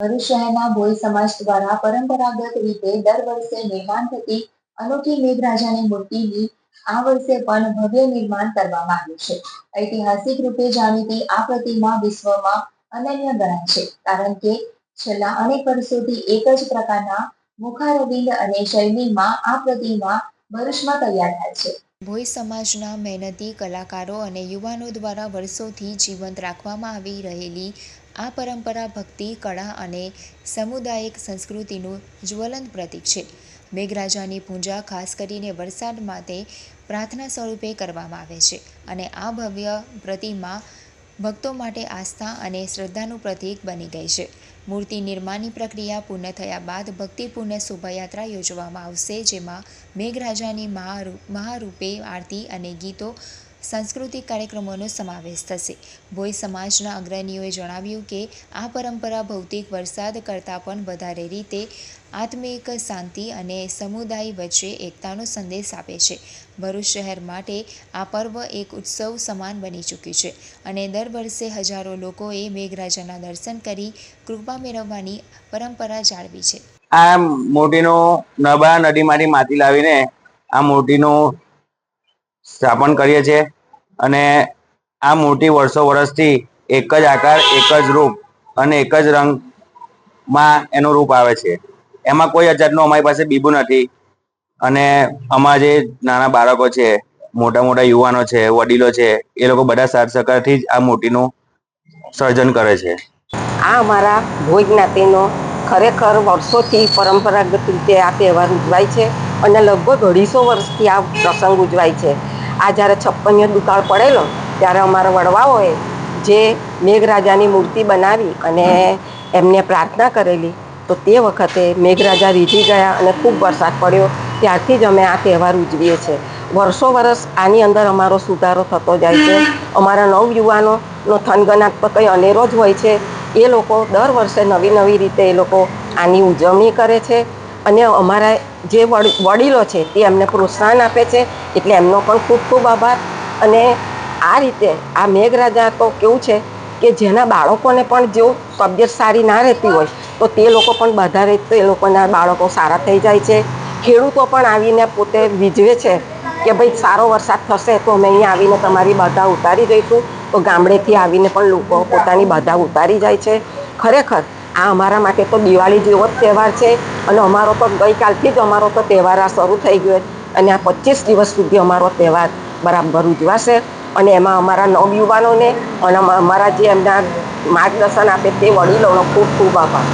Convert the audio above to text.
ભરૂચ શહેરના ભોઈ સમાજ દ્વારા પરંપરાગત રીતે દર વર્ષે નિર્માણ થતી અનોખી મેઘરાજાની મૂર્તિની આ વર્ષે પણ ભવ્ય નિર્માણ કરવામાં આવ્યું છે. ઐતિહાસિક રૂપે જાણીતી આ પ્રતિમા વિશ્વમાં અનન્ય ગણાય છે, કારણ કે છેલ્લા અનેક વર્ષોથી એક જ પ્રકારના મુખારવિંદ અને શૈલીમાં આ પ્રતિમા ભરૂચમાં તૈયાર થાય છે. ભોઈ સમાજના મહેનતી કલાકારો અને યુવાનો દ્વારા વર્ષોથી જીવંત રાખવામાં આવી રહેલી આ પરંપરા ભક્તિ, કળા અને સામુદાયિક સંસ્કૃતિનું જ્વલંત પ્રતીક છે. મેઘરાજાની પૂજા ખાસ કરીને વરસાદ માટે પ્રાર્થના સ્વરૂપે કરવામાં આવે છે અને આ ભવ્ય પ્રતિમા ભક્તો માટે આસ્થા અને શ્રદ્ધાનું પ્રતીક બની ગઈ છે. મૂર્તિ નિર્માણની પ્રક્રિયા પૂર્ણ થયા બાદ ભક્તિપૂર્ણ શોભાયાત્રા યોજવામાં આવશે, જેમાં મેઘરાજાની મહારૂ, મહારૂપે આરતી અને ગીતો સાંસ્કૃતિક કાર્યક્રમોનો સમાવેશ થશે. ભોઈ સમાજના અગ્રણીઓએ જણાવ્યું કે, આ પરંપરા ભૌતિક વરસાદ કરતાં પણ વધારે રીતે આત્મિક શાંતિ અને સમુદાય વચ્ચે એકતાનો સંદેશ આપે છે. ભરૂચ શહેર માટે આ પર્વ એક ઉત્સવ સમાન બની ચૂક્યું છે અને દર વર્ષે હજારો લોકોએ મેઘરાજાના દર્શન કરી કૃપા મેળવવાની પરંપરા જાળવી છે. આ મોટીનો નબા નદીમાંથી માટી લાવીને આ મૂર્તિનું સ્થાપન કરીએ છીએ. અને આ મૂર્તિ વર્ષો વર્ષથી એક જ આકાર, એક જ રૂપ અને એક જ રંગમાં એનું રૂપ આવે છે. એમાં કોઈ જાતનું અમારી પાસે બીબું નથી અને અમારા જે નાના બાળકો છે, મોટા મોટા યુવાનો છે, વડીલો છે, એ લોકો બધા સાથ સહકારથી જ આ મૂર્તિનું સર્જન કરે છે. આ અમારા ભોજ જ્ઞાતિનો ખરેખર વર્ષોથી પરંપરાગત રીતે આ તહેવાર ઉજવાય છે અને લગભગ અઢીસો વર્ષથી આ પ્રસંગ ઉજવાય છે. આ જ્યારે છપ્પનિયો દુકાળ પડેલો, ત્યારે અમારા વડવાઓએ જે મેઘરાજાની મૂર્તિ બનાવી અને એમને પ્રાર્થના કરેલી, તો તે વખતે મેઘરાજા રીઝી ગયા અને ખૂબ વરસાદ પડ્યો. ત્યારથી જ અમે આ તહેવાર ઉજવીએ છીએ. વર્ષો વર્ષ આની અંદર અમારો સુધારો થતો જાય છે. અમારા નવયુવાનોનો થનગનાટ તો કંઈ અનેરો જ હોય છે. એ લોકો દર વર્ષે નવી નવી રીતે એ લોકો આની ઉજવણી કરે છે. અને અમારા જે વડીલો છે તે એમને પ્રોત્સાહન આપે છે, એટલે એમનો પણ ખૂબ ખૂબ આભાર. અને આ રીતે આ મેઘરાજા તો કેવું છે કે જેના બાળકોને પણ જો તબિયત સારી ના રહેતી હોય, તો તે લોકો પણ બધા રીતે એ લોકોના બાળકો સારા થઈ જાય છે. ખેડૂતો પણ આવીને પોતે વિજવે છે કે ભાઈ સારો વરસાદ થશે તો અમે અહીંયા આવીને તમારી બાધા ઉતારી જઈશું તો ગામડેથી આવીને પણ લોકો પોતાની બાધા ઉતારી જાય છે. ખરેખર આ અમારા માટે તો દિવાળી જેવો જ તહેવાર છે. અને અમારો તો ગઈકાલથી જ અમારો તો તહેવાર આ શરૂ થઈ ગયો અને આ પચીસ દિવસ સુધી અમારો તહેવાર બરાબર ઉજવાશે. અને એમાં અમારા નવયુવાનોને અને અમારા જે એમના માર્ગદર્શન આપે તે વડીલોનો ખૂબ ખૂબ આભાર.